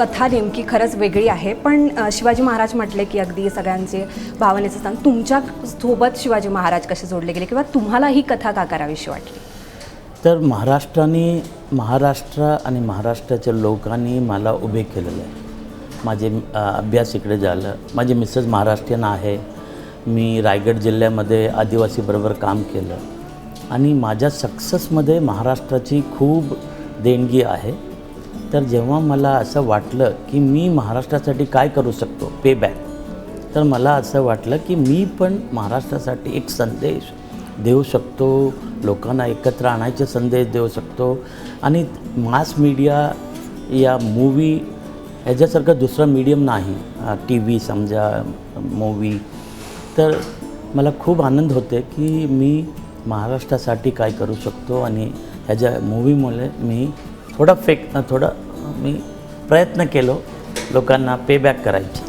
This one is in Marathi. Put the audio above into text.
कथा नेमकी खरंच वेगळी आहे पण शिवाजी महाराज म्हटले की अगदी सगळ्यांचे भावनेचं स्थान तुमच्यासोबत शिवाजी महाराज कसे जोडले गेले किंवा तुम्हाला ही कथा का करावीशी वाटली? तर महाराष्ट्राने महाराष्ट्र आणि महाराष्ट्राच्या लोकांनी मला उभे केलेलं आहे. माझे अभ्यास इकडे झालं. माझे मिसेस महाराष्ट्रीयन आहे. मी रायगड जिल्ह्यामध्ये आदिवासीबरोबर काम केलं. आणि माझ्या सक्सेसमध्ये महाराष्ट्राची खूप देणगी आहे. तर जेव्हा मला असं वाटलं की मी महाराष्ट्रासाठी काय करू शकतो पे बॅक तर मला असं वाटलं की मी पण महाराष्ट्रासाठी एक संदेश देऊ शकतो लोकांना एकत्र आणायचे संदेश देऊ शकतो. आणि मास मीडिया या मूवी ह्याच्यासारखं दुसरं मीडियम नाही टी व्ही समजा मूवी तर मला खूप आनंद होते की मी महाराष्ट्रासाठी काय करू शकतो आणि ह्याच्या मूवीमुळे मी थोडा फेक थोडं मी प्रयत्न केलो लोकांना पेबॅक करायची.